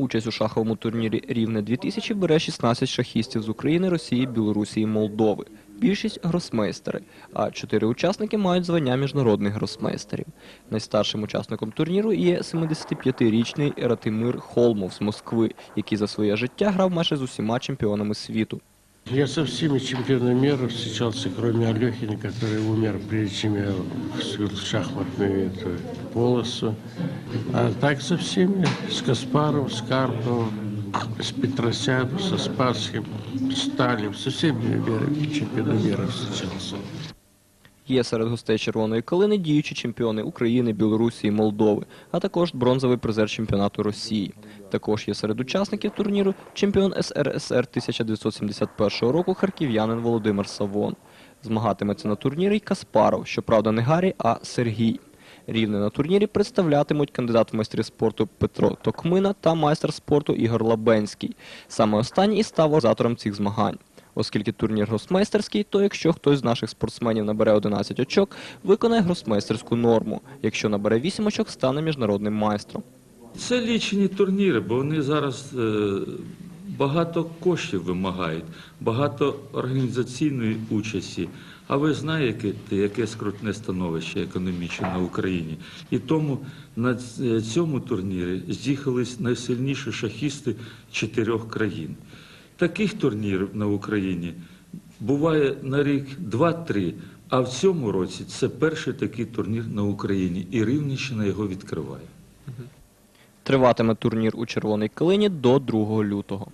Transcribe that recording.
Участь у шаховому турнірі Рівне 2000 бере 16 шахістів з України, Росії, Білорусі і Молдови. Більшість гросмейстери, а чотири учасники мають звання міжнародних гросмейстерів. Найстаршим учасником турніру є 75-річний Ратимир Холмов з Москви, який за своє життя грав майже з усіма чемпіонами світу. Я со всеми чемпионами мира встречался, кроме Алехина, который умер, прежде чем я в шахматную полосу. А так со всеми, с Каспаром, с Карповым, с Петросяном, со Спасским, с Сталем, со всеми мира- чемпионами мира встречался. Є серед гостей червоної калини діючі чемпіони України, Білорусі і Молдови, а також бронзовий призер чемпіонату Росії. Також є серед учасників турніру чемпіон СРСР 1971 року харків'янин Володимир Савон. Змагатиметься на турнірі й Каспаров, щоправда не Гаррі, а Сергій. Рівне на турнірі представлятимуть кандидат в майстри спорту Петро Токмина та майстер спорту Ігор Лабенський. Саме останній і став організатором цих змагань. Оскільки турнір гросмейстерський, то якщо хтось з наших спортсменів набере 11 очок, виконає гросмейстерську норму. Якщо набере 8 очок, стане міжнародним майстром. Це лічені турніри, бо вони зараз е, багато коштів вимагають, багато організаційної участі. А ви знаєте, яке скрутне становище економічне на Україні. І тому на цьому турнірі з'їхались найсильніші шахісти чотирьох країн. Таких турнірів на Україні буває на рік два-три. А в цьому році це перший такий турнір на Україні, і Рівненщина його відкриває. Триватиме турнір у Червоній Калині до 2 лютого.